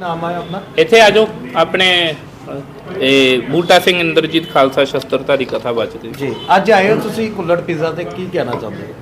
ਨਾਮ ਆਇਆ ਆਪਣਾ? ਇੱਥੇ ਆ ਜਾਓ ਆਪਣੇ ਇਹ ਬੂਟਾ ਸਿੰਘ ਇੰਦਰਜੀਤ ਖਾਲਸਾ ਸ਼ਸਤਰਧਾਰੀ ਕਥਾ ਵਾਚਦੇ। ਜੀ ਅੱਜ ਆਏ ਹੋ ਤੁਸੀਂ ਕੁੱਲੜ ਪੀਜ਼ਾ ਤੇ ਕੀ ਕਹਿਣਾ ਚਾਹੁੰਦੇ ਹੋ?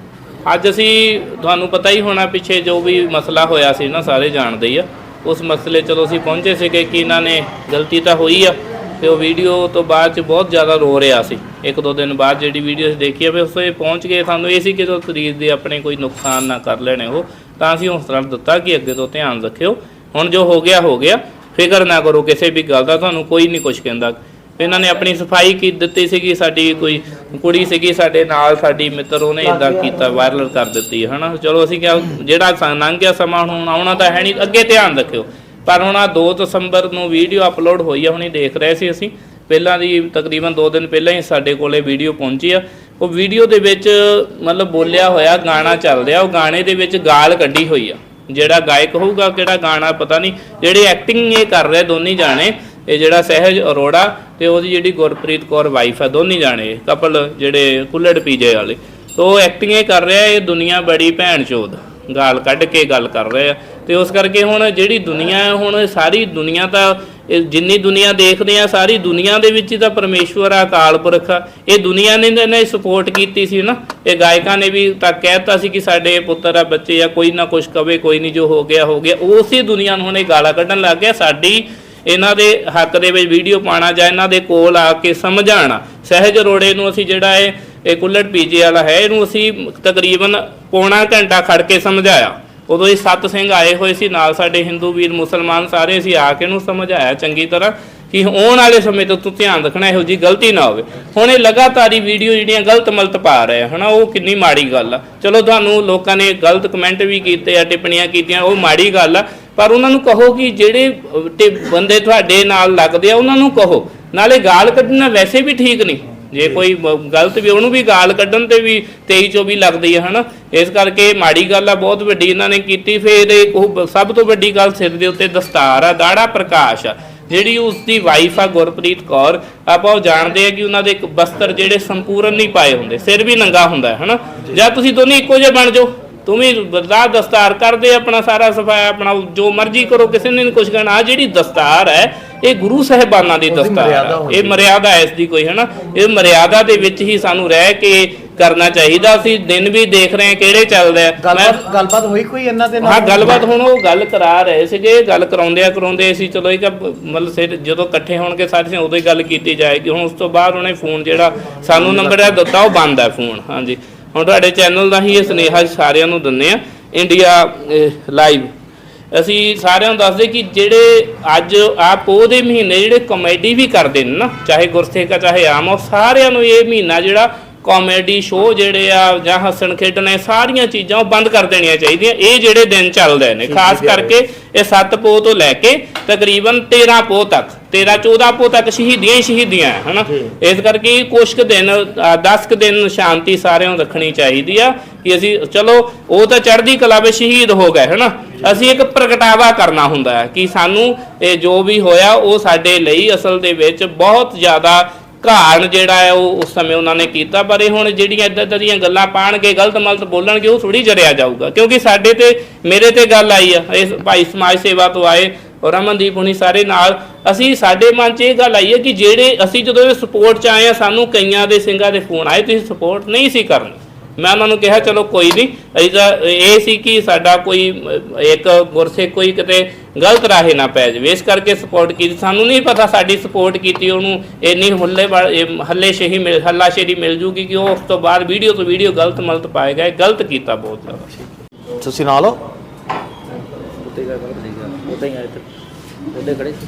ਅੱਜ ਅਸੀਂ ਤੁਹਾਨੂੰ ਪਤਾ ਹੀ ਹੋਣਾ ਪਿੱਛੇ ਜੋ ਵੀ ਮਸਲਾ ਹੋਇਆ ਸੀ ਨਾ ਸਾਰੇ ਜਾਣਦੇ ਹੀ ਆ। ਉਸ ਮਸਲੇ ਚਲੋ ਅਸੀਂ ਪਹੁੰਚੇ ਸੀਗੇ ਕਿ ਇਹਨਾਂ ਨੇ ਗਲਤੀ ਤਾਂ ਹੋਈ ਆ ਤੇ ਉਹ ਵੀਡੀਓ ਤੋਂ ਬਾਅਦ ਚ ਬਹੁਤ ਜ਼ਿਆਦਾ ਰੋ ਰਿਹਾ ਸੀ। ਇੱਕ ਦੋ ਦਿਨ ਬਾਅਦ ਜਿਹੜੀ ਵੀਡੀਓ ਅਸੀਂ ਦੇਖੀ ਆ ਵੀ ਉਸੇ ਪਹੁੰਚ ਗਏ ਸਾਨੂੰ ਇਹ ਸੀ ਕਿ ਜੋ ਸਰੀਰ ਦੇ ਆਪਣੇ ਕੋਈ ਨੁਕਸਾਨ ਨਾ ਕਰ ਲੈਣੇ ਉਹ ਤਾਂ ਅਸੀਂ ਹੌਸਲਾ ਦਿੱਤਾ ਕਿ ਅੱਗੇ ਤੋਂ ਧਿਆਨ ਰੱਖਿਓ। ਹੁਣ ਜੋ ਹੋ ਗਿਆ ਹੋ ਗਿਆ। ਫਿਕਰ ਨਾ ਕਰੋ ਕਿਸੇ ਵੀ ਗੱਲ ਦਾ ਤੁਹਾਨੂੰ ਕੋਈ ਨਹੀਂ ਕੁਝ ਕਹਿੰਦਾ। ਇਹਨਾਂ ਨੇ ਆਪਣੀ ਸਫ਼ਾਈ ਕੀ ਦਿੱਤੀ ਸੀਗੀ ਸਾਡੀ ਕੋਈ ਕੁੜੀ ਸੀਗੀ ਸਾਡੇ ਨਾਲ ਸਾਡੀ ਮਿੱਤਰ ਉਹਨੇ ਇਦਾਂ ਕੀਤਾ ਵਾਇਰਲ ਕਰ ਦਿੱਤੀ ਹੈ ਹਨਾ? ਚਲੋ ਅਸੀਂ ਕਿਹਾ ਜਿਹੜਾ ਲੰਘ ਗਿਆ ਸਮਾਂ ਹੁਣ ਆਉਣਾ ਤਾਂ ਹੈ ਨਹੀਂ ਅੱਗੇ ਧਿਆਨ ਰੱਖਿਓ। ਪਰ ਹੁਣ ਆ 2 ਦਸੰਬਰ ਨੂੰ ਵੀਡੀਓ ਅਪਲੋਡ ਹੋਈ ਆ ਹੁਣੀ ਦੇਖ ਰਹੇ ਸੀ ਅਸੀਂ। ਪਹਿਲਾਂ ਦੀ ਤਕਰੀਬਨ 2 ਦਿਨ ਪਹਿਲਾਂ ਹੀ ਸਾਡੇ ਕੋਲੇ ਵੀਡੀਓ ਪਹੁੰਚੀ ਆ। ਉਹ ਵੀਡੀਓ ਦੇ ਵਿੱਚ ਮਤਲਬ ਬੋਲਿਆ ਹੋਇਆ ਗਾਣਾ ਚੱਲ ਰਿਹਾ ਉਹ ਗਾਣੇ ਦੇ ਵਿੱਚ ਗਾਲ ਕੱਢੀ ਹੋਈ ਆ। ਜਿਹੜਾ ਗਾਇਕ ਹੋਊਗਾ, ਕਿਹੜਾ ਗਾਣਾ ਪਤਾ ਨਹੀਂ। ਜਿਹੜੇ ਐਕਟਿੰਗ ਇਹ ਕਰ ਰਹੇ ਦੋਨੇ ਜਾਣੇ, ਇਹ ਜਿਹੜਾ ਸਹਿਜ ਅਰੋੜਾ ਤੇ ਉਹਦੀ ਜਿਹੜੀ ਗੁਰਪ੍ਰੀਤ ਕੌਰ ਵਾਈਫ ਆ, ਦੋਨੇ ਜਾਣੇ ਕਪਲ ਜਿਹੜੇ ਕੁੱਲੜ ਪੀਜੇ ਵਾਲੇ। ਤੋ ਐਕਟਿੰਗ ਇਹ ਕਰ ਰਿਹਾ, ਇਹ ਦੁਨੀਆ ਬੜੀ ਭੈਣ ਚੋਦ, ਗਾਲ ਕੱਢ ਕੇ ਗੱਲ ਕਰ ਰਹੇ ਆ। ਤੇ ਉਸ ਕਰਕੇ ਹੁਣ ਜਿਹੜੀ ਦੁਨੀਆ, ਹੁਣ ਸਾਰੀ ਦੁਨੀਆ ਤਾਂ ਇਹ ਜਿੰਨੀ ਦੁਨੀਆ ਦੇਖਦੇ ਆ, ਸਾਰੀ ਦੁਨੀਆ ਦੇ ਵਿੱਚ ਹੀ ਤਾਂ ਪਰਮੇਸ਼ਵਰ ਆ, ਅਕਾਲ ਪੁਰਖ ਆ। ਇਹ ਦੁਨੀਆ ਨੇ ਇਹਨੇ ਸਪੋਰਟ ਕੀਤੀ ਸੀ ਨਾ। ਇਹ ਗਾਇਕਾਂ ਨੇ ਵੀ ਤਾਂ ਕਹਿਤਾ ਸੀ ਕਿ ਸਾਡੇ ਪੁੱਤਰ ਆ, ਬੱਚੇ ਆ, ਕੋਈ ਨਾ ਕੁਛ ਕਵੇ, ਕੋਈ ਨਹੀਂ ਜੋ ਹੋ ਗਿਆ ਹੋ ਗਿਆ। ਉਸੇ ਦੁਨੀਆ ਨੂੰ ਹੁਣ ਇਹ ਗਾਲਾਂ ਕੱਢਣ ਲੱਗ ਗਿਆ। ਸਾਡੀ ਇਹਨਾਂ ਦੇ ਹੱਕ ਦੇ ਵਿੱਚ ਵੀਡੀਓ ਪਾਣਾ ਜਾਂ ਇਹਨਾਂ ਦੇ ਕੋਲ ਆ ਕੇ ਸਮਝਾਣਾ ਸਹਿਜ ਰੋੜੇ ਨੂੰ ਅਸੀਂ ਜਿਹੜਾ ਇਹ ਕੁੱਲੜ ਪੀਜੇ ਵਾਲਾ ਹੈ, ਇਹਨੂੰ ਅਸੀਂ ਤਕਰੀਬਨ ਪੌਣਾ ਘੰਟਾ ਖੜ ਕੇ ਸਮਝਾਇਆ। ਉਦੋਂ ਹੀ ਸੱਤ ਸਿੰਘ ਆਏ ਹੋਏ ਸੀ ਨਾਲ ਸਾਡੇ ਹਿੰਦੂ ਵੀਰ ਮੁਸਲਮਾਨ ਸਾਰੇ ਅਸੀਂ ਆ ਕੇ ਇਹਨੂੰ ਸਮਝਾਇਆ ਚੰਗੀ ਤਰ੍ਹਾਂ ਕਿ ਆਉਣ ਵਾਲੇ ਸਮੇਂ ਤੋਂ ਤੂੰ ਧਿਆਨ ਰੱਖਣਾ ਇਹੋ ਜੀ ਗਲਤੀ ਨਾ ਹੋਵੇ। ਹੁਣ ਇਹ ਲਗਾਤਾਰੀ ਵੀਡੀਓ ਜਿਹੜੀਆਂ ਗਲਤ ਮਲਤ ਪਾ ਰਹੇ ਆ ਹਨਾ ਉਹ ਕਿੰਨੀ ਮਾੜੀ ਗੱਲ ਆ। ਚਲੋ ਤੁਹਾਨੂੰ ਲੋਕਾਂ ਨੇ ਗਲਤ ਕਮੈਂਟ ਵੀ ਕੀਤੇ ਆ ਟਿੱਪਣੀਆਂ ਕੀਤੀਆਂ ਉਹ ਮਾੜੀ ਗੱਲ ਆ ਪਰ ਉਹਨਾਂ ਨੂੰ ਕਹੋ ਕਿ ਜਿਹੜੇ ਅਹ, ਬੰਦੇ ਤੁਹਾਡੇ ਨਾਲ ਲੱਗਦੇ ਆ ਉਹਨਾਂ ਨੂੰ ਕਹੋ। ਨਾਲੇ ਗਾਲ ਕੱਢਣਾ ਵੈਸੇ ਵੀ ਠੀਕ ਨਹੀਂ। ਜੇ ਕੋਈ ਗਲਤ ਵੀ, ਉਹਨੂੰ ਵੀ ਗਾਲ ਕੱਢਣ ਤੇ ਵੀ 23 24 ਲੱਗਦੀ ਹੈ ਹਨਾ? ਇਸ ਕਰਕੇ ਮਾੜੀ ਗੱਲ ਆ, ਬਹੁਤ ਵੱਡੀ ਇਹਨਾਂ ਨੇ ਕੀਤੀ। ਫਿਰ ਉਹ ਸਭ ਤੋਂ ਵੱਡੀ ਗੱਲ ਸਿਰ ਦੇ ਉੱਤੇ ਦਸਤਾਰ ਆ ਦਾੜਾ ਪ੍ਰਕਾਸ਼ ਆ, ਜਿਹੜੀ ਉਸ ਦੀ ਵਾਈਫ ਆ ਗੁਰਪ੍ਰੀਤ ਕੌਰ। ਆਪਾਂ ਉਹ ਜਾਣਦੇ ਆ ਕਿ ਉਹਨਾਂ ਦੇ ਇੱਕ ਬਸਤਰ ਜਿਹੜੇ ਸੰਪੂਰਨ ਨਹੀਂ ਪਾਏ ਹੁੰਦੇ, ਸਿਰ ਵੀ ਨੰਗਾ ਹੁੰਦਾ ਹੈ ਹਨਾ? ਜਾਂ ਤੁਸੀਂ ਦੋਨੇ ਇੱਕੋ ਜਿਹੇ ਬਣ ਜਾਓ। ਤੂੰ ਵੀ ਬਰਦਾਰ ਦਸਤਾਰ ਕਰਦੇ ਆਪਣਾ ਸਾਰਾ ਸਫਾਇਆ ਆਪਣਾ ਜੋ ਮਰਜ਼ੀ ਕਰੋ, ਕਿਸੇ ਨੇ ਨਹੀਂ ਕੁਝ ਕਹਿਣਾ। ਆ ਜਿਹੜੀ ਦਸਤਾਰ ਹੈ ਇਹ ਗੁਰੂ ਸਾਹਿਬਾਨਾਂ ਦੀ ਦਸਤਾਰ ਇਹ ਮਰਿਆਦਾ ਹੈ। ਇਸ ਦੀ ਕੋਈ ਹੈ ਨਾ ਇਹ ਮਰਿਆਦਾ ਦੇ ਵਿੱਚ ਹੀ ਸਾਨੂੰ ਰਹਿ ਕੇ ਕਰਨਾ ਚਾਹੀਦਾ ਅਸੀਂ ਦਿਨ ਵੀ ਦੇਖ ਰਹੇ ਹਾਂ ਕਿਹੜੇ ਚੱਲਦੇ ਆ ਮੈਂ ਗੱਲਬਾਤ ਗੱਲਬਾਤ ਹੋਈ ਕੋਈ ਇਹਨਾਂ ਦੇ ਹਾਂ ਗੱਲਬਾਤ ਹੁਣ ਉਹ ਗੱਲ ਕਰਾ ਰਹੇ ਸੀਗੇ ਗੱਲ ਕਰਾਉਂਦੇ ਆ ਕਰਾਉਂਦੇ ਸੀ ਚਲੋ ਇਹ ਮਤਲਬ ਸਿਰ ਜਦੋਂ ਇਕੱਠੇ ਹੋਣਗੇ ਸਾਰੇ ਸੀ ਉਦੋਂ ਹੀ ਗੱਲ ਕੀਤੀ ਜਾਏਗੀ। ਹੁਣ ਉਸ ਤੋਂ ਬਾਅਦ ਉਹਨੇ ਫੋਨ ਜਿਹੜਾ ਸਾਨੂੰ ਨੰਬਰ ਆ ਦਿੱਤਾ ਉਹ ਬੰਦ ਹੈ ਫੋਨ। ਹਾਂਜੀ। ਹੁਣ ਤੁਹਾਡੇ ਚੈਨਲ ਦਾ ਹੀ ਇਹ ਸੁਨੇਹਾ ਸਾਰਿਆਂ ਨੂੰ ਦਿੰਨੇ ਆ ਇੰਡੀਆ ਲਾਈਵ। ਅਸੀਂ ਸਾਰਿਆਂ ਨੂੰ ਦੱਸਦੇ ਕਿ ਜਿਹੜੇ ਅੱਜ ਆ ਪੋਹ ਦੇ ਮਹੀਨੇ ਜਿਹੜੇ ਕਾਮੇਡੀ ਵੀ ਕਰਦੇ ਨੇ ਨਾ ਚਾਹੇ ਗੁਰਸੇਖਾ ਚਾਹੇ ਆਮ ਉਹ ਸਾਰਿਆਂ ਨੂੰ ਇਹ ਮਹੀਨਾ ਜਿਹੜਾ ਕਾਮੇਡੀ ਸ਼ੋਅ ਜਿਹੜੇ ਆ ਜਾਂ ਹੱਸਣ ਖੇਡਣ ਸਾਰੀਆਂ ਚੀਜ਼ਾਂ ਉਹ ਬੰਦ ਕਰ ਦੇਣੀਆਂ ਚਾਹੀਦੀਆਂ। ਇਹ ਜਿਹੜੇ ਦਿਨ ਚੱਲਦੇ ਨੇ ਖਾਸ ਕਰਕੇ ਇਹ 7 ਪੋਹ ਤੋਂ ਲੈ ਕੇ ਤਕਰੀਬਨ 13 ਪੋਹ ਤੱਕ 13 14 ਪੋਹ ਤੱਕ ਸ਼ਹੀਦੀਆਂ ਹੀ ਸ਼ਹੀਦੀਆਂ ਹੈ ਹਨਾ ਇਸ ਕਰਕੇ ਕੁਛ ਕੁ ਦਿਨ 10 ਕੁ ਦਿਨ ਸ਼ਾਂਤੀ ਸਾਰਿਆਂ ਨੂੰ ਰੱਖਣੀ ਚਾਹੀਦੀ ਆ ਕਿ ਅਸੀਂ ਚਲੋ ਉਹ ਤਾਂ ਚੜ੍ਹਦੀ ਕਲਾ ਵਿੱਚ ਸ਼ਹੀਦ ਹੋ ਗਏ ਹਨਾ? ਅਸੀਂ ਇੱਕ ਪ੍ਰਗਟਾਵਾ ਕਰਨਾ ਹੁੰਦਾ ਹੈ ਕਿ ਸਾਨੂੰ ਇਹ ਜੋ ਵੀ ਹੋਇਆ, ਉਹ ਸਾਡੇ ਲਈ ਅਸਲ ਦੇ ਵਿੱਚ ਬਹੁਤ ਜ਼ਿਆਦਾ ਘਾਣ ਜਿਹੜਾ ਹੈ, ਉਹ ਉਸ ਸਮੇਂ ਉਹਨਾਂ ਨੇ ਕੀਤਾ। ਪਰ ਇਹ ਹੁਣ ਜਿਹੜੀਆਂ ਇਦਾਂ ਇਦਾਂ ਦੀਆਂ ਗੱਲਾਂ ਪਾਣਗੇ, ਗਲਤ ਮਲਤ ਬੋਲਣਗੇ, ਉਹ ਥੋੜੀ ਜਰਿਆ ਜਾਊਗਾ। ਕਿਉਂਕਿ ਸਾਡੇ ਤੇ, ਮੇਰੇ ਤੇ ਗੱਲ ਆਈ ਆ, ਇਸ ਭਾਈ ਸਮਾਜ ਸੇਵਾ ਤੋਂ ਆਏ ਔਰ ਅਮਨਦੀਪ ਹੁਣੀ ਸਾਰੇ ਨਾਲ, ਅਸੀਂ, ਸਾਡੇ ਮਨ 'ਚ ਇਹ ਗੱਲ ਆਈ ਹੈ ਕਿ ਜਿਹੜੇ ਅਸੀਂ ਜਦੋਂ ਇਹ ਸਪੋਰਟ 'ਚ ਆਏ ਆ, ਸਾਨੂੰ ਕਈਆਂ ਦੇ ਸਿੰਘਾਂ ਦੇ ਫੋਨ ਆਏ, ਤੁਸੀਂ ਸਪੋਰਟ ਨਹੀਂ ਸੀ ਕਰਨੀ। ਮੈਂ ਉਹਨਾਂ ਨੂੰ ਕਿਹਾ ਚਲੋ ਕੋਈ ਨਹੀਂ ਅਸੀਂ ਤਾਂ ਇਹ ਸੀ ਕਿ ਸਾਡਾ ਕੋਈ ਇੱਕ ਗੁਰਸਿੱਖ ਕੋਈ ਕਿਤੇ ਗਲਤ ਰਾਹੇ ਨਾ ਪੈ ਜਾਵੇ। ਇਸ ਕਰਕੇ ਸਪੋਰਟ ਕੀਤੀ। ਸਾਨੂੰ ਨਹੀਂ ਪਤਾ ਸਾਡੀ ਸਪੋਰਟ ਕੀਤੀ ਉਹਨੂੰ ਇੰਨੀ ਹੁੱਲੇ ਹੱਲੇ ਸ਼ਹੀ ਮਿਲ ਹੱਲਾ ਸ਼ੇਰੀ ਮਿਲ ਜੂਗੀ ਕਿ ਉਹ ਉਸ ਤੋਂ ਬਾਅਦ ਵੀਡੀਓ ਤੋਂ ਵੀਡੀਓ ਗਲਤ ਮਲਤ ਪਾਏ ਗਏ ਗਲਤ ਕੀਤਾ ਬਹੁਤ ਜ਼ਿਆਦਾ। ਤੁਸੀਂ ਨਾਲ ਹੋ? ਉੱਤੇ ਕਾ ਕਰ ਦੇਗਾ ਉੱਤੇ ਹੀ ਆਏ ਤੇ ਉੱਤੇ ਖੜੇ ਸੀ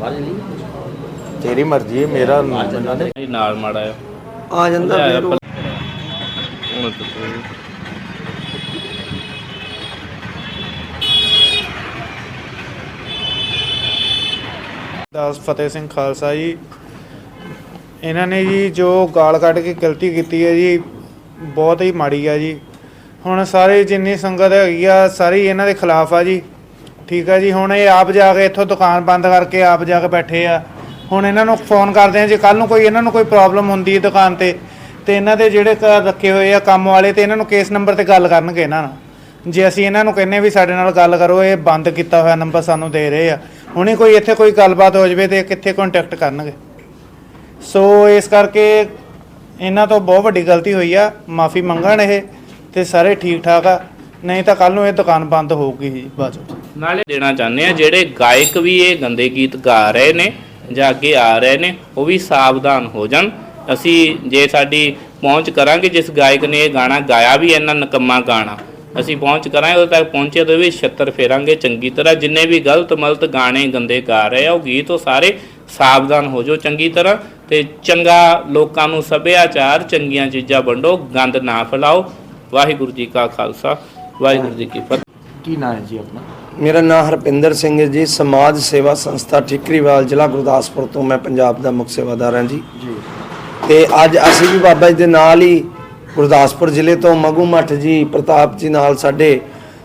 ਬਾਹਰ ਚਲੀ ਤੇਰੀ ਮਰਜ਼ੀ ਹੈ ਮੇਰਾ ਇਹ ਨਾਲ ਮਾੜਾ ਆ ਜਾਂਦਾ ਫਿਰ। ਹੁਣ ਤਾਂ। ਕੋਈ- ਦਾਸ ਫਤਿਹ ਸਿੰਘ ਖਾਲਸਾ ਜੀ। ਇਹਨਾਂ ਨੇ ਜੀ ਜੋ ਗਾਲ ਕੱਢ ਕੇ ਗਲਤੀ ਕੀਤੀ ਹੈ ਜੀ, ਬਹੁਤ ਹੀ ਮਾੜੀ ਆ ਜੀ। ਹੁਣ ਸਾਰੇ ਜਿੰਨੀ ਸੰਗਤ ਹੈਗੀ ਆ, ਸਾਰੀ ਇਹਨਾਂ ਦੇ ਖਿਲਾਫ ਆ ਜੀ। ਠੀਕ ਆ ਜੀ, ਹੁਣ ਇਹ ਆਪ ਜਾ ਕੇ ਇੱਥੋਂ ਦੁਕਾਨ ਬੰਦ ਕਰਕੇ ਆਪ ਜਾ ਕੇ ਬੈਠੇ ਆ। ਹੁਣ ਇਹਨਾਂ ਨੂੰ ਫੋਨ ਕਰਦੇ ਆ, ਜੇ ਕੱਲ ਨੂੰ ਕੋਈ, ਇਹਨਾਂ ਨੂੰ ਕੋਈ ਪ੍ਰੋਬਲਮ ਹੁੰਦੀ ਹੈ ਦੁਕਾਨ ਤੇ ਤੇ ਇਹਨਾਂ ਦੇ ਜਿਹੜੇ ਘਰ ਰੱਖੇ ਹੋਏ ਆ ਕੰਮ ਵਾਲੇ ਤੇ ਇਹਨਾਂ ਨੂੰ ਕੇਸ ਨੰਬਰ ਤੇ ਗੱਲ ਕਰਨਗੇ ਇਹਨਾਂ ਨਾਲ। ਜੇ ਅਸੀਂ ਇਹਨਾਂ ਨੂੰ ਕਹਿੰਨੇ ਵੀ ਸਾਡੇ ਨਾਲ ਗੱਲ ਕਰੋ, ਇਹ ਬੰਦ ਕੀਤਾ ਹੋਇਆ ਨੰਬਰ ਸਾਨੂੰ ਦੇ ਰਹੇ ਆ। ਹੁਣੇ ਕੋਈ ਇੱਥੇ ਕੋਈ ਗੱਲਬਾਤ ਹੋ ਜਵੇ ਤੇ ਇਹ ਕਿੱਥੇ ਕੰਟੈਕਟ ਕਰਨਗੇ। ਸੋ ਇਸ ਕਰਕੇ ਇਹਨਾਂ ਤੋਂ ਬਹੁਤ ਵੱਡੀ ਗਲਤੀ ਹੋਈ ਆ। ਮਾਫੀ ਮੰਗਣ ਇਹ ਤੇ ਸਾਰੇ ਠੀਕ ਠਾਕ ਆ। ਨਹੀਂ ਤਾਂ ਕੱਲ ਨੂੰ ਇਹ ਦੁਕਾਨ ਬੰਦ ਹੋਊਗੀ ਜੀ, ਬਾਅਦ ਨਾਲੇ ਦੇਣਾ ਚਾਹੁੰਦੇ ਆ, ਜਿਹੜੇ ਗਾਇਕ ਵੀ ਇਹ ਗੰਦੇ ਗੀਤ ਗਾ ਰਹੇ ਨੇ ਜਾਂ ਅੱਗੇ ਆ ਰਹੇ ਨੇ, ਉਹ ਵੀ ਸਾਵਧਾਨ ਹੋ ਜਾਣ। ਅਸੀਂ ਜੇ ਸਾਡੀ ਪਹੁੰਚ ਕਰਾਂਗੇ ਜਿਸ ਗਾਇਕ ਨੇ ਇਹ ਗਾਣਾ ਗਾਇਆ ਵੀ ਇੰਨਾ ਨਕਮਾ ਗਾਣਾ ਅਸੀਂ ਪਹੁੰਚ ਕਰਾਂਗੇ ਉਦੋਂ ਤੱਕ ਪਹੁੰਚੇ ਤਾਂ ਵੀ ਛੱਤਰ ਫੇਰਾਂਗੇ ਚੰਗੀ ਤਰ੍ਹਾਂ ਜਿੰਨੇ ਵੀ ਗਲਤ ਮਲਤ ਗਾਣੇ ਗੰਦੇ ਗਾ ਰਹੇ ਆ ਉਹ ਗੀਤ ਉਹ ਸਾਰੇ ਸਾਵਧਾਨ ਹੋ ਜਾਓ ਚੰਗੀ ਤਰ੍ਹਾਂ ਤੇ ਚੰਗਾ ਲੋਕਾਂ ਨੂੰ ਸੱਭਿਆਚਾਰ ਚੰਗੀਆਂ ਚੀਜ਼ਾਂ ਵੰਡੋ ਗੰਦ ਨਾ ਫੈਲਾਓ। ਵਾਹਿਗੁਰੂ ਜੀ ਕਾ ਖਾਲਸਾ ਵਾਹਿਗੁਰੂ ਜੀ ਕੀ ਫਤਿਹ। ਕੀ ਨਾਂ ਹੈ ਜੀ ਆਪਣਾ? ਮੇਰਾ ਨਾਮ ਹਰਪਿੰਦਰ ਸਿੰਘ ਹੈ ਜੀ ਸਮਾਜ ਸੇਵਾ ਸੰਸਥਾ ਠਿਕਰੀਵਾਲ ਜ਼ਿਲ੍ਹਾ ਗੁਰਦਾਸਪੁਰ ਤੋਂ ਮੈਂ ਪੰਜਾਬ ਦਾ ਮੁੱਖ ਸੇਵਾਦਾਰ ਹਾਂ ਜੀ। ਜੀ। ਤੇ ਅੱਜ ਅਸੀਂ ਵੀ ਬਾਬਾ ਜੀ ਦੇ ਨਾਲ ਹੀ ਗੁਰਦਾਸਪੁਰ ਜ਼ਿਲ੍ਹੇ ਤੋਂ ਮਗੂ ਮੱਠ ਜੀ, ਪ੍ਰਤਾਪ ਜੀ ਨਾਲ ਸਾਡੇ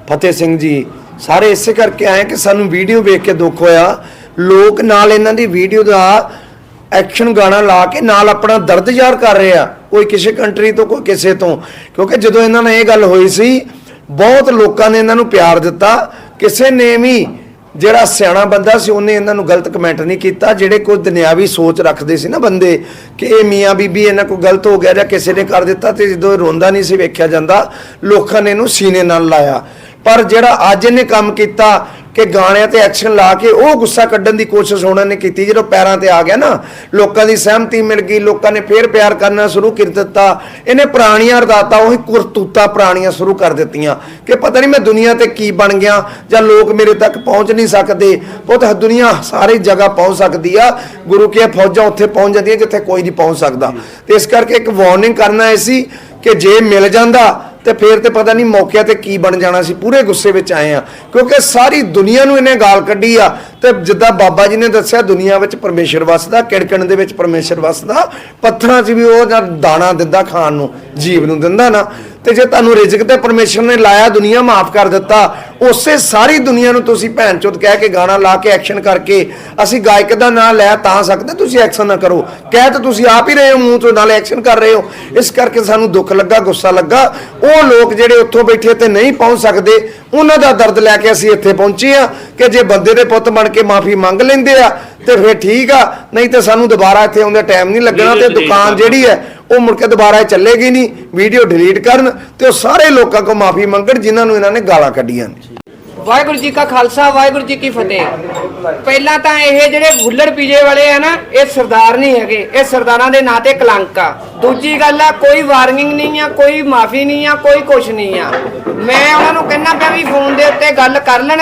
ਫਤਿਹ ਸਿੰਘ ਜੀ। ਸਾਰੇ ਇਸੇ ਕਰਕੇ ਆਏ ਕਿ ਸਾਨੂੰ ਵੀਡੀਓ ਵੇਖ ਕੇ ਦੁੱਖ ਹੋਇਆ। ਲੋਕ ਨਾਲ ਇਹਨਾਂ ਦੀ ਵੀਡੀਓ ਦਾ ਐਕਸ਼ਨ ਗਾਣਾ ਲਾ ਕੇ ਨਾਲ ਆਪਣਾ ਦਰਦ ਜ਼ਾਹਰ ਕਰ ਰਹੇ ਆ। ਕੋਈ ਕਿਸੇ ਕੰਟਰੀ ਤੋਂ, ਕੋਈ ਕਿਸੇ ਤੋਂ। ਕਿਉਂਕਿ ਜਦੋਂ ਇਹਨਾਂ ਨਾਲ ਇਹ ਗੱਲ ਹੋਈ ਸੀ, ਬਹੁਤ ਲੋਕਾਂ ਨੇ ਇਹਨਾਂ ਨੂੰ ਪਿਆਰ ਦਿੱਤਾ। ਕਿਸੇ ਨੇ ਵੀ ਜਿਹੜਾ ਸਿਆਣਾ ਬੰਦਾ ਸੀ, ਉਹਨੇ ਇਹਨਾਂ ਨੂੰ ਗਲਤ ਕਮੈਂਟ ਨਹੀਂ ਕੀਤਾ, ਜਿਹੜੇ ਕੋਈ ਦੁਨਿਆਵੀ ਸੋਚ ਰੱਖਦੇ ਸੀ ਨਾ ਬੰਦੇ ਕਿ ਇਹ ਮੀਆਂ ਬੀਬੀ ਇਹਨਾਂ ਕੋਲ ਗਲਤ ਹੋ ਗਿਆ ਜਾਂ ਕਿਸੇ ਨੇ ਕਰ ਦਿੱਤਾ ਤੇ ਜਦੋਂ ਇਹ ਰੋਂਦਾ ਨਹੀਂ ਸੀ ਵੇਖਿਆ ਜਾਂਦਾ, ਲੋਕਾਂ ਨੇ ਇਹਨੂੰ ਸੀਨੇ ਨਾਲ ਲਾਇਆ। ਪਰ ਜਿਹੜਾ ਅੱਜ ਇਹਨੇ ਕੰਮ ਕੀਤਾ ਕਿ ਗਾਣਿਆਂ ਤੇ ਐਕਸ਼ਨ ਲਾ ਕੇ ਉਹ ਗੁੱਸਾ ਕੱਢਣ ਦੀ ਕੋਸ਼ਿਸ਼ ਉਹਨਾਂ ਨੇ ਕੀਤੀ, ਜਦੋਂ ਪੈਰਾਂ ਤੇ ਆ ਗਿਆ ਨਾ, ਲੋਕਾਂ ਦੀ ਸਹਿਮਤੀ ਮਿਲ ਗਈ, ਲੋਕਾਂ ਨੇ ਫੇਰ ਪਿਆਰ ਕਰਨਾ ਸ਼ੁਰੂ ਕਰ ਦਿੱਤਾ। ਇਹਨੇ ਪੁਰਾਣੀਆਂ ਅਰਦਾਤਾਂ ਉਹੀ ਕਰਤੂਤਾਂ ਪੁਰਾਣੀਆਂ ਸ਼ੁਰੂ ਕਰ ਦਿੱਤੀਆਂ। ਕਿ ਪਤਾ ਨਹੀਂ ਮੈਂ ਦੁਨੀਆ ਤੇ ਕੀ ਬਣ ਗਿਆ, ਜਾਂ ਲੋਕ ਮੇਰੇ ਤੱਕ ਪਹੁੰਚ ਨਹੀਂ ਸਕਦੇ। ਪੁੱਤ ਦੁਨੀਆ ਸਾਰੀ ਜਗ੍ਹਾ ਪਹੁੰਚ ਸਕਦੀ ਆ। ਗੁਰੂ ਕੀ ਫੌਜਾਂ ਉੱਥੇ ਪਹੁੰਚ ਜਾਂਦੀਆਂ ਜਿੱਥੇ ਕੋਈ ਨਹੀਂ ਪਹੁੰਚ ਸਕਦਾ। ਤੇ ਇਸ ਕਰਕੇ ਇੱਕ ਵਾਰਨਿੰਗ ਕਰਨਾ ਇਹ ਸੀ ਕਿ ਜੇ ਮਿਲ ਜਾਂਦਾ ਤੇ ਫੇਰ ਤੇ ਪਤਾ ਨਹੀਂ ਮੌਕਿਆਂ ਤੇ ਕੀ ਬਣ ਜਾਣਾ ਸੀ, ਪੂਰੇ ਗੁੱਸੇ ਵਿੱਚ ਆਏ ਆ ਕਿਉਂਕਿ ਸਾਰੀ ਦੁਨੀਆ ਨੂੰ ਇਹਨੇ ਗਾਲ ਕੱਢੀ ਆ। ਤੇ ਜਿੱਦਾਂ ਬਾਬਾ ਜੀ ਨੇ ਦੱਸਿਆ, ਦੁਨੀਆ ਵਿੱਚ ਪਰਮੇਸ਼ਰ ਵਸਦਾ, ਕਿੜਕਣ ਦੇ ਵਿੱਚ ਪਰਮੇਸ਼ਰ ਵਸਦਾ, ਪੱਥਰਾਂ 'ਚ ਵੀ ਉਹ ਜਦ ਦਾਣਾ ਦਿੰਦਾ ਖਾਣ ਨੂੰ, ਜੀਵ ਨੂੰ ਦਿੰਦਾ ਨਾ। ਤੇ ਜੇ ਤੁਹਾਨੂੰ ਰਿਜ਼ਕ ਤੇ ਪਰਮੇਸ਼ਰ ਨੇ ਲਾਇਆ ਦੁਨੀਆ ਮਾਫ ਕਰ ਦਿੱਤਾ ਉਸੇ ਸਾਰੀ ਦੁਨੀਆ ਨੂੰ ਤੁਸੀਂ ਭੈਣ ਚੋਦ ਕਹਿ ਕੇ ਗਾਣਾ ਲਾ ਕੇ ਐਕਸ਼ਨ ਕਰਕੇ ਅਸੀਂ ਗਾਇਕ ਦਾ ਨਾਂ ਲੈ ਤਾਂ ਸਕਦੇ ਤੁਸੀਂ ਐਕਸ਼ਨ ਨਾ ਕਰੋ। ਕਹਿ ਤਾਂ ਤੁਸੀਂ ਆਪ ਹੀ ਰਹੇ ਹੋ ਮੂੰਹ ਤੋਂ ਨਾਲੇ ਐਕਸ਼ਨ ਕਰ ਰਹੇ ਹੋ। ਇਸ ਕਰਕੇ ਸਾਨੂੰ ਦੁੱਖ ਲੱਗਾ ਗੁੱਸਾ ਲੱਗਾ। ਉਹ ਲੋਕ ਜਿਹੜੇ ਉੱਥੋਂ ਬੈਠੇ ਤੇ ਨਹੀਂ ਪਹੁੰਚ ਸਕਦੇ ਉਹਨਾਂ ਦਾ ਦਰਦ ਲੈ ਕੇ ਅਸੀਂ ਇੱਥੇ ਪਹੁੰਚੇ ਆ ਕਿ ਜੇ ਬੰਦੇ ਦੇ ਪੁੱਤ ਬਣ ਕੇ ਮਾਫੀ ਮੰਗ ਲੈਂਦੇ ਆ ਤੇ ਫਿਰ ਠੀਕ ਆ। ਨਹੀਂ ਤੇ ਸਾਨੂੰ ਦੁਬਾਰਾ ਇੱਥੇ ਆਉਂਦਾ ਟਾਈਮ ਨਹੀਂ ਲੱਗਣਾ ਤੇ ਦੁਕਾਨ ਜਿਹੜੀ ਹੈ ਉਹ ਮੁੜ ਕੇ ਦੁਬਾਰਾ ਚੱਲੇਗੀ ਨਹੀਂ ਵੀਡੀਓ ਡਿਲੀਟ ਕਰਨ ਤੇ ਉਹ ਸਾਰੇ ਲੋਕਾਂ ਕੋਲ ਮਾਫੀ ਮੰਗਣ ਜਿਨ੍ਹਾਂ ਨੂੰ ਇਹਨਾਂ ਨੇ ਗਾਲਾਂ ਕੱਢੀਆਂ ਨੇ। ਵਾਹਿਗੁਰੂ ਜੀ ਕਾ ਖਾਲਸਾ, ਵਾਹਿਗੁਰੂ ਜੀ ਕੀ ਫਤਿਹ। ਪਹਿਲਾਂ ਤਾਂ ਇਹ ਜਿਹੜੇ ਗੁੱਲੜ ਪੀਜੇ ਵਾਲੇ ਆ ਨਾ, ਇਹ ਸਰਦਾਰ ਨਹੀਂ ਹੈਗੇ, ਇਹ ਸਰਦਾਰਾਂ ਦੇ ਨਾਂ ਤੇ ਕਲੰਕ ਆ। ਦੂਜੀ ਗੱਲ ਆ, ਕੋਈ ਵਾਰਨਿੰਗ ਨਹੀਂ ਆ, ਕੋਈ ਮਾਫੀ ਨਹੀਂ ਆ, ਕੋਈ ਕੁਛ ਨਹੀਂ ਆ। ਮੈਂ ਉਹਨਾਂ ਨੂੰ ਕਹਿਣਾ ਪਿਆ ਵੀ ਫੋਨ ਦੇ ਉੱਤੇ ਗੱਲ ਕਰ ਲੈਣ,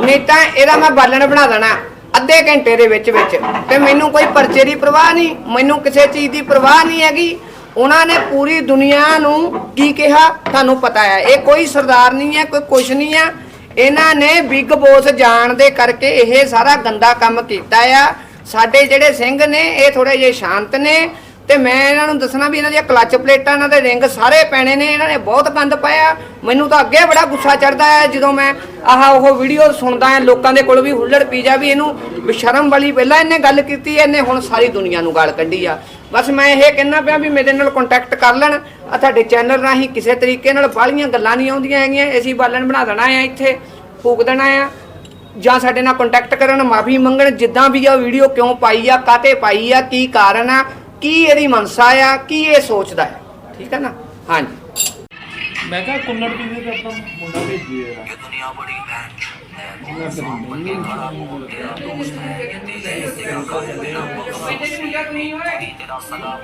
ਨਹੀਂ ਤਾਂ ਇਹਦਾ ਮੈਂ ਬਾਲਣ ਬਣਾ ਦੇਣਾ। ਅੱਧੇ ਘੰਟੇ ਦੇ ਵਿੱਚ ਵਿੱਚ। ਤੇ ਮੈਨੂੰ ਕੋਈ ਪਰਚੇ ਦੀ ਪਰਵਾਹ ਨਹੀਂ, ਮੈਨੂੰ ਕਿਸੇ ਚੀਜ਼ ਦੀ ਪਰਵਾਹ ਨਹੀਂ ਹੈਗੀ। ਉਹਨਾਂ ਨੇ ਪੂਰੀ ਦੁਨੀਆ ਨੂੰ ਕੀ ਕਿਹਾ? ਤੁਹਾਨੂੰ ਪਤਾ ਹੈ। ਇਹ ਕੋਈ ਸਰਦਾਰ ਨਹੀਂ ਹੈ, ਕੋਈ ਕੁਛ ਨਹੀਂ ਆ ਇਹਨਾਂ ਨੇ ਬਿੱਗ ਬੋਸ ਜਾਣ ਦੇ ਕਰਕੇ ਇਹ ਸਾਰਾ ਗੰਦਾ ਕੰਮ ਕੀਤਾ ਆ। ਸਾਡੇ ਜਿਹੜੇ ਸਿੰਘ ਨੇ, ਇਹ ਥੋੜੇ ਜਿਹੇ ਸ਼ਾਂਤ ਨੇ। ਤੇ ਮੈਂ ਇਹਨਾਂ ਨੂੰ ਦੱਸਣਾ ਵੀ ਇਹਨਾਂ ਦੀਆਂ ਕਲੱਚ ਪਲੇਟਾਂ, ਇਹਨਾਂ ਦੇ ਰਿੰਗ ਸਾਰੇ ਪੈਣੇ ਨੇ, ਇਹਨਾਂ ਨੇ ਬਹੁਤ ਗੰਦ ਪਾਇਆ। ਮੈਨੂੰ ਤਾਂ ਅੱਗੇ ਬੜਾ ਗੁੱਸਾ ਚੜਦਾ ਹੈ ਜਦੋਂ ਮੈਂ ਆਹ ਉਹ ਵੀਡੀਓ ਸੁਣਦਾ ਹਾਂ, ਲੋਕਾਂ ਦੇ ਕੋਲ ਵੀ ਹੁੱਲੜ ਪੀਜ਼ਾ ਵੀ ਇਹਨੂੰ ਬਸ਼ਰਮ ਵਾਲੀ ਪਹਿਲਾਂ ਇਹਨੇ ਗੱਲ ਕੀਤੀ, ਇਹਨੇ ਹੁਣ ਸਾਰੀ ਦੁਨੀਆ ਨੂੰ ਗਾਲ ਕੱਢੀ ਆ। ਬਸ ਮੈਂ ਇਹ ਕਹਿਣਾ ਪਿਆ ਵੀ ਮੇਰੇ ਨਾਲ ਕੰਟੈਕਟ ਕਰ ਲੈਣ ਆ ਤੁਹਾਡੇ ਚੈਨਲ ਰਾਹੀਂ ਕਿਸੇ ਤਰੀਕੇ ਨਾਲ ਬਾਹਲੀਆਂ ਗੱਲਾਂ ਨਹੀਂ ਆਉਂਦੀਆਂ ਹੈਗੀਆਂ ਅਸੀਂ ਬਾਲਣ ਬਣਾ ਦੇਣਾ ਆ ਇੱਥੇ, ਫੂਕ ਦੇਣਾ ਆ। ਜਾਂ ਸਾਡੇ ਨਾਲ ਕੰਟੈਕਟ ਕਰਨ, ਮਾਫੀ ਮੰਗਣ, ਜਿੱਦਾਂ ਵੀ ਆ ਵੀਡੀਓ ਕਿਉਂ ਪਾਈ ਆ ਕਾਤੇ ਪਾਈ ਆ, ਕੀ ਕਾਰਨ ਆ ਕੀ ਇਹਦੀ ਮਨਸਾ ਆ ਕੀ ਇਹ ਸੋਚਦਾ ਹੈ ਠੀਕ ਹੈ ਨਾ ਹਾਂਜੀ ਮੈਂ ਕਿਹਾ ਕੁੱਲੜ ਪੀਜ਼ੇ ਤੇ ਆਪਣਾ ਮੁੰਡਾ ਭੇਜੀਏ ਯਾਰ